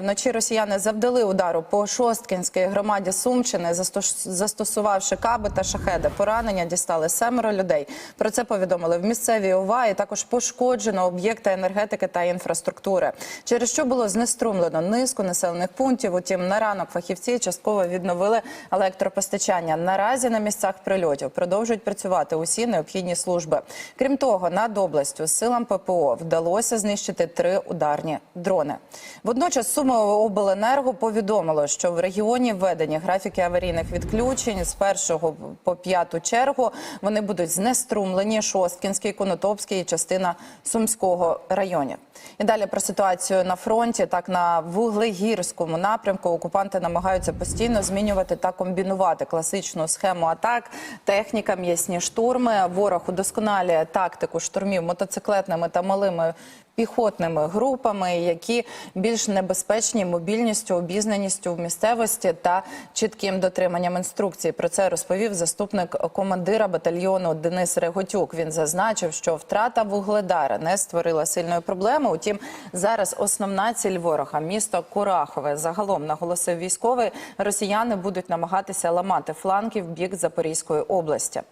Вночі росіяни завдали удару по Шосткінській громаді застос- застосувавши каби та шахеди. Поранення дістали семеро людей. Про це повідомили в місцевій ОВА. І також пошкоджено об'єкти енергетики та інфраструктури, через що було знеструмлено низку населених пунктів. Утім, на ранок фахівці частково відновили електропостачання. Наразі на місцях прильотів продовжують працювати усі необхідні служби. Крім того, над областю силам ППО вдалося знищити три ударні дрони. Водночас Сумиобленерго повідомило, що в регіоні введені графіки аварійних відключень з першого по п'яту чергу. Вони будуть знеструмлені Шосткінський, Конотопський і частина Сумського районів. І далі про ситуацію на фронті. Так на вуглегірському напрямку окупанти намагаються постійно змінювати та комбінувати класичну схему атак. Техніка, м'ясні штурми. Ворог удосконалює тактику штурмів мотоциклетними та малими піхотними групами, які більш небезпечні мобільністю, обізнаністю в місцевості та чітким дотриманням інструкцій. Про це розповів заступник командира батальйону Денис Реготюк. Він зазначив, що втрата вугледара не створила сильної проблеми. Утім, зараз основна ціль ворога місто Курахове. Загалом наголосив військовий, росіяни будуть намагатися ламати фланги в бік Запорізької області.